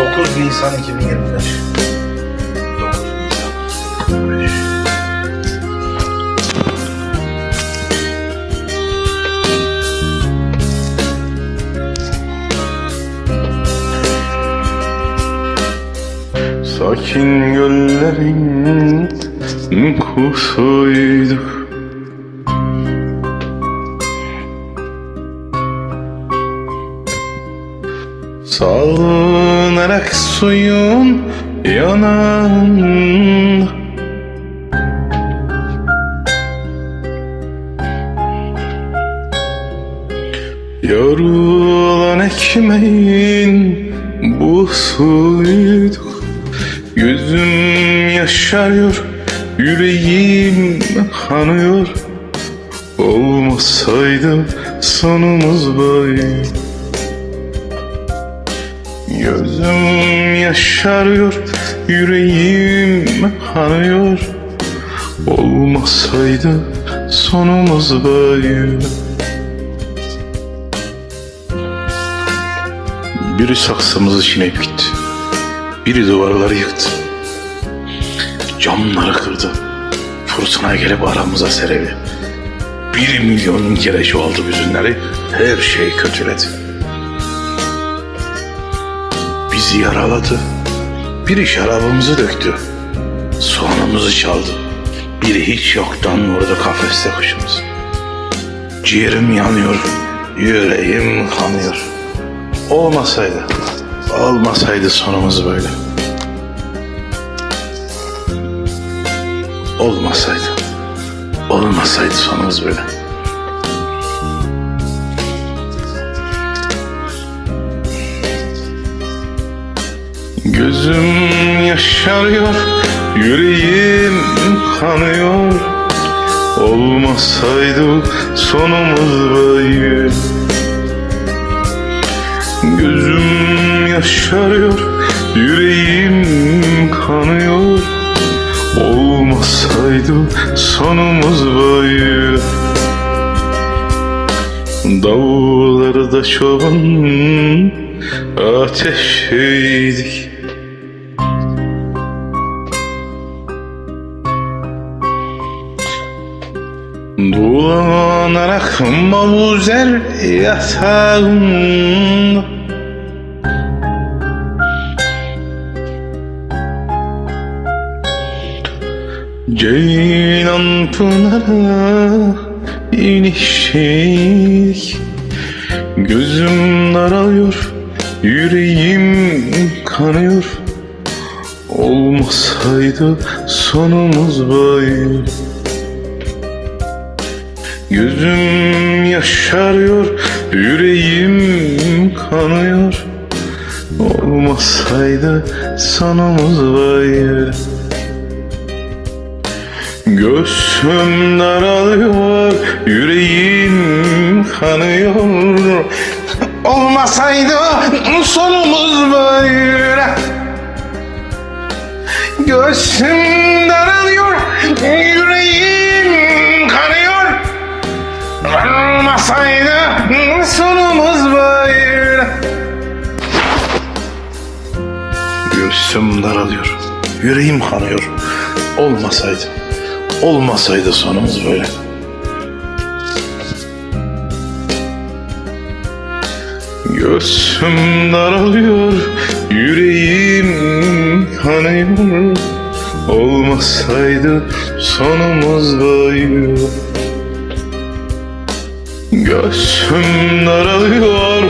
9 Nisan 2025. 9 Nisan 2025. Sakin göllerin kusuydu Salınarak suyun yanında Yorulan ekmeğin bu suydu. Gözüm yaşarıyor, yüreğim kanıyor. Olmasaydı sonumuz böyle Gözüm yaşarıyor, yüreğim kanıyor Olmasaydı sonumuz böyle Biri saksımızı çiğneyip gitti. Biri duvarları yıktı. Camları kırdı. Fırtına gelip aramıza seredi. Bir milyon kere çoğaldı hüzünleri. Her şey kötüledi. Bizi yaraladı. Biri şarabımızı döktü. Soğanımızı çaldı. Biri hiç yoktan vurdu kafeste kuşumuzu. Ciğerim yanıyor. Yüreğim kanıyor. Olmasaydı, olmasaydı sonumuz böyle. Olmasaydı, olmasaydı sonumuz böyle. Gözüm yaşarıyor, yüreğim kanıyor. Olmasaydı sonumuz böyle. Gözüm yaşarıyor, yüreğim kanıyor Olmasaydı sonumuz böyle Dağlarda çoban ateşeydik Dolanarak mavuzer yatağımda Ceylan pınara inişik Gözüm daralıyor, yüreğim kanıyor. Olmasaydı sonumuz böyle Gözüm yaşarıyor, yüreğim kanıyor. Olmasaydı sonumuz böyle Göğsüm daralıyor, yüreğim kanıyor. Olmasaydı sonumuz böyle Göğsüm daralıyor, Göğsüm daralıyor, yüreğim kanıyor Olmasaydı Olmasaydı sonumuz böyle. Göğsüm daralıyor, yüreğim kanıyor. Olmasaydı sonumuz böyle. Göğsüm daralıyor,